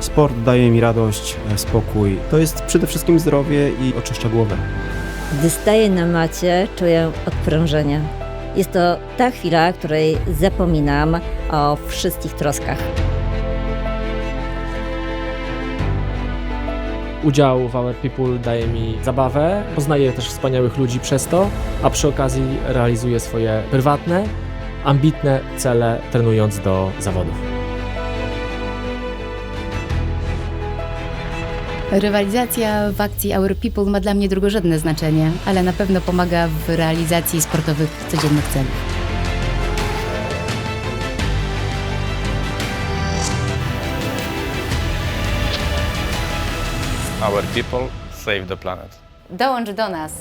Sport daje mi radość, spokój. To jest przede wszystkim zdrowie i oczyszcza głowę. Gdy staję na macie, czuję odprężenie. Jest to ta chwila, której zapominam o wszystkich troskach. Udział w Our People daje mi zabawę, poznaję też wspaniałych ludzi przez to, a przy okazji realizuję swoje prywatne, ambitne cele trenując do zawodów. Rywalizacja w akcji Our People ma dla mnie drugorzędne znaczenie, ale na pewno pomaga w realizacji sportowych codziennych celów. Our people save the planet. Dołącz do nas!